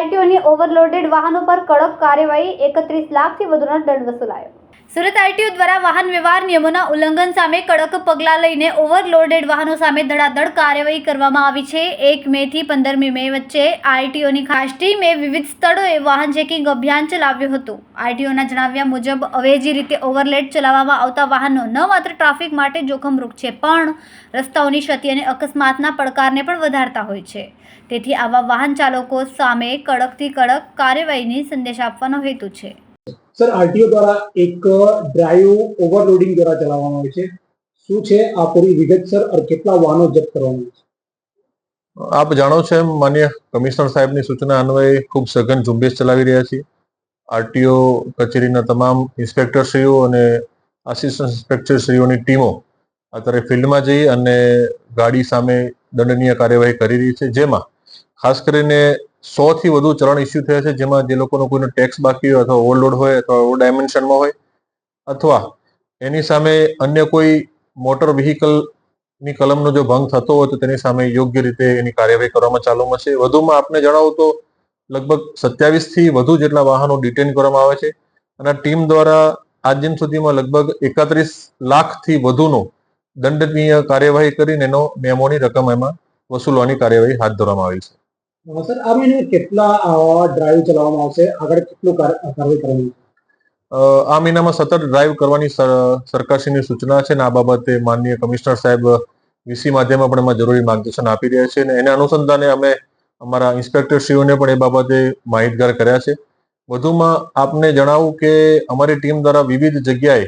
આઈટીઓની overloaded વાહનો પર કડક કાર્યવાહી એકત્રીસ લાખથી વધુનો દંડ વસૂલાયો. સુરત આઈટીઓ દ્વારા વાહન વ્યવહાર નિયમોના ઉલ્લંઘન સામે કડક પગલાં લઈને ઓવરલોડેડ વાહનો સામે ધડાધડ કાર્યવાહી કરવામાં આવી છે. એક મે થી પંદરમી મે વચ્ચે આઈટીઓની ખાસ ટીમે વિવિધ સ્થળોએ વાહન ચેકિંગ અભિયાન ચલાવ્યું હતું. આઈટીઓના જણાવ્યા મુજબ અવેજી રીતે ઓવરલેડ ચલાવવામાં આવતા વાહનો ન માત્ર ટ્રાફિક માટે જોખમરૂપ છે, પણ રસ્તાઓની ક્ષતિ અને અકસ્માતના પડકારને પણ વધારતા હોય છે. તેથી આવા વાહન ચાલકો સામે કડકથી કડક કાર્યવાહીની સંદેશ આપવાનો હેતુ છે. સર, આરટીઓ દ્વારા એક ડ્રાઈવ ઓવરલોડિંગ દ્વારા ચલાવવામાં આવે છે. શું છે આ પૂરી વિગત, સર? કેટલા વાહનો જપ્ત કરવાનું છે? આપ જાણો છો એમ, માન્ય કમિશનર સાહેબની સૂચના અન્વયે ખૂબ સઘન ઝુંબેશ ચલાવી રહ્યા છીએ. આરટીઓ કચેરીના તમામ ઇન્સ્પેક્ટરશ્રીઓ અને આસિસ્ટન્ટ ઇન્સ્પેક્ટરશ્રીઓની ટીમો અત્યારે ફિલ્ડમાં જઈ અને ગાડી સામે દંડનીય કાર્યવાહી કરી રહી છે, જેમાં ખાસ કરીને સો થી વધુ ચલણ ઇસ્યુ થયા છે, જેમાં જે લોકોનો કોઈનો ટેક્સ બાકી હોય અથવા ઓવરલોડ હોય અથવા ઓવર ડાયમેન્શનમાં હોય, અથવા એની સામે અન્ય કોઈ મોટર વ્હીકલની કલમનો જો ભંગ થતો હોય તો તેની સામે યોગ્ય રીતે એની કાર્યવાહી કરવામાં ચાલુમાં છે વધુમાં આપને જણાવું તો લગભગ સત્યાવીસથી વધુ જેટલા વાહનો ડિટેન કરવામાં આવે છે અને ટીમ દ્વારા આજ દિન સુધીમાં લગભગ એકત્રીસ લાખથી વધુનો દંડનીય કાર્યવાહી કરીને એનો મેમોની રકમ એમાં વસૂલવાની કાર્યવાહી હાથ ધરવામાં આવી છે. સર, આ મહિને કેટલા ડ્રાઈવ ચલાવવામાં આવશે? આગળ કેટલું કાર- કાર્યવાહી કરવાની આ મહિનામાં સતત ડ્રાઈવ કરવાની સર- સરકારશ્રીની સૂચના છે અને આ બાબતે માનનીય કમિશનર સાહેબ વીસી માધ્યમમાં પણ એમાં જરૂરી માર્ગદર્શન આપી રહ્યા છે અને એને અનુસંધાને અમે અમારા ઇન્સ્પેક્ટરશ્રીઓને પણ એ બાબતે માહિતગાર કર્યા છે. વધુમાં આપને જણાવું કે અમારી ટીમ દ્વારા વિવિધ જગ્યાએ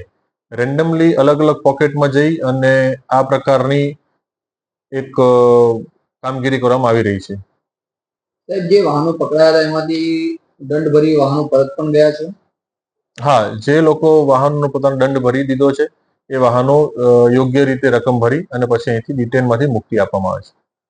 રેન્ડમલી અલગ અલગ પોકેટમાં જઈ અને આ પ્રકારની એક કામગીરી કરવામાં આવી રહી છે. જે વાહનો પકડાયા હતા, એમાંથી દંડ ભરી વાહનો પરત પણ ગયા છે? હા, જે લોકો વાહનનો પોતાનો દંડ ભરી દીધો છે, એ વાહનો યોગ્ય રીતે રકમ ભરી અને પછી અહીંથી ડિટેનમાંથી મુક્તિ આપવામાં આવે છે.